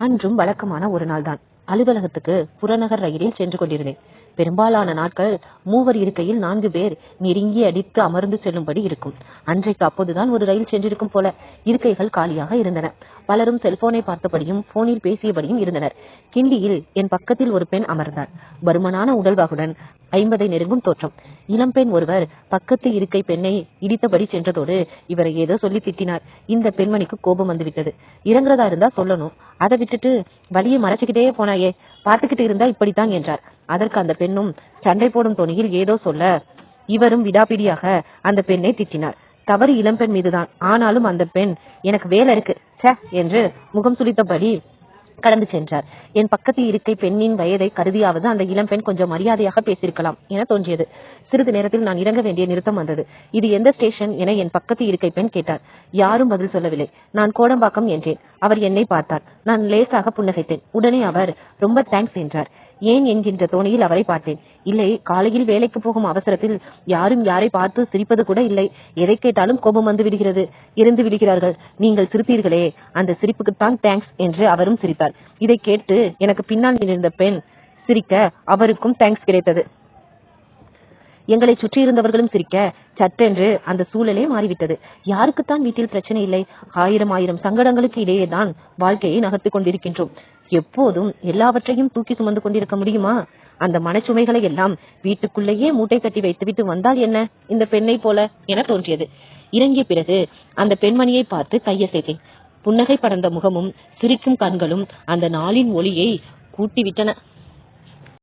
அன்றும் வழக்கமான ஒரு நாள் தான் அலுவலகத்துக்கு புறநகர் ரயிலில் சென்று கொண்டிருந்தேன். பெரும்பாலான நாட்கள் மூவர் இருக்கையில் நான்கு பேர் நெருங்கி அடித்து அமர்ந்து செல்லும்படி இருக்கும். அன்றைக்கு அப்போதுதான் ஒரு ரயில் சென்றிருக்கும் போல இருக்கைகள் காலியாக இருந்தன. பலரும் செல்போனை பார்த்தபடியும் போனில் பேசியபடியும் இருந்தனர். கிண்டியில் என் பக்கத்தில் ஒரு பெண் அமர்ந்தார் பருமனான உடல்வாகுடன் ஐம்பதை நெருங்கும் தோற்றம். இளம்பெண் ஒருவர் பக்கத்து இருக்கை பெண்ணை இடித்தபடி சென்றதோடு இவரை ஏதோ சொல்லி திட்டினார். இந்த பெண்மணிக்கு கோபம் வந்துவிட்டது. இறங்குறதா இருந்தா சொல்லணும். அதை விட்டுட்டு வழியை மறைச்சுக்கிட்டே போனாயே. பார்த்துக்கிட்டு இருந்தா இப்படித்தான் என்றார். அதற்கு அந்த பெண்ணும் சண்டை போடும் தொனியில் ஏதோ சொல்ல இவரும் விடாபிடியாக அந்த பெண்ணை திட்டினார். தவறு இளம்பெண் மீதுதான். ஆனாலும் அந்த பெண் எனக்கு வேலை இருக்கு. என்று முகம் சுளித்தபடி கடந்து சென்றார். என் பக்கத்து இருக்கை பெண்ணின் வயதை கருதியாவது அந்த இளம்பெண் கொஞ்சம் மரியாதையாக பேசியிருக்கலாம் என தோன்றியது. சிறிது நேரத்தில் நான் இறங்க வேண்டிய நிறுத்தம் வந்தது. இது எந்த ஸ்டேஷன் என என் பக்கத்து இருக்கை பெண் கேட்டார் யாரும் பதில் சொல்லவில்லை. நான் கோடம்பாக்கம் என்றேன். அவர் என்னை பார்த்தார். நான் லேசாக புன்னகைத்தேன். உடனே அவர் ரொம்ப தேங்க்ஸ் என்றார். ஏன்? என்கின்ற தோணியில் அவரை பார்த்தேன். இல்லை காலையில் வேலைக்கு போகும் அவசரத்தில் யாரும் யாரை பார்த்து சிரிப்பது கூட இல்லை. எதை கேட்டாலும் கோபம் வந்து விடுகிறது. இருந்து விடுகிறார்கள். நீங்கள் சிரிப்பீர்களே. அந்த சிரிப்புக்குத்தான் தேங்க்ஸ் என்று அவரும் சிரித்தார். இதை கேட்டு எனக்கு பின்னால் நின்ற பெண் சிரிக்க அவருக்கும் தேங்க்ஸ் கிடைத்தது. எங்களை சுற்றி இருந்தவர்களும் சிரிக்க சட்டென்று அந்த சூழலே மாறிவிட்டது. யாருக்குத்தான் வீட்டில் பிரச்சனை இல்லை. ஆயிரம் ஆயிரம் சங்கடங்களுக்கு இடையே தான் வாழ்க்கையை நகர்த்து கொண்டிருக்கின்றோம். எப்போதும் எல்லாவற்றையும் தூக்கி சுமந்து கொண்டிருக்க முடியுமா? அந்த மனச்சுமைகளை எல்லாம் வீட்டுக்குள்ளேயே மூட்டை கட்டி வைத்துவிட்டு வந்தால் என்ன? இந்த பெண்ணை போல என தோன்றியது. இறங்கிய பிறகு அந்த பெண்மணியை பார்த்து கையசைத்தேன் புன்னகை படர்ந்த முகமும் சிரிக்கும் கண்களும் அந்த நாளின் ஒளியை கூட்டிவிட்டன.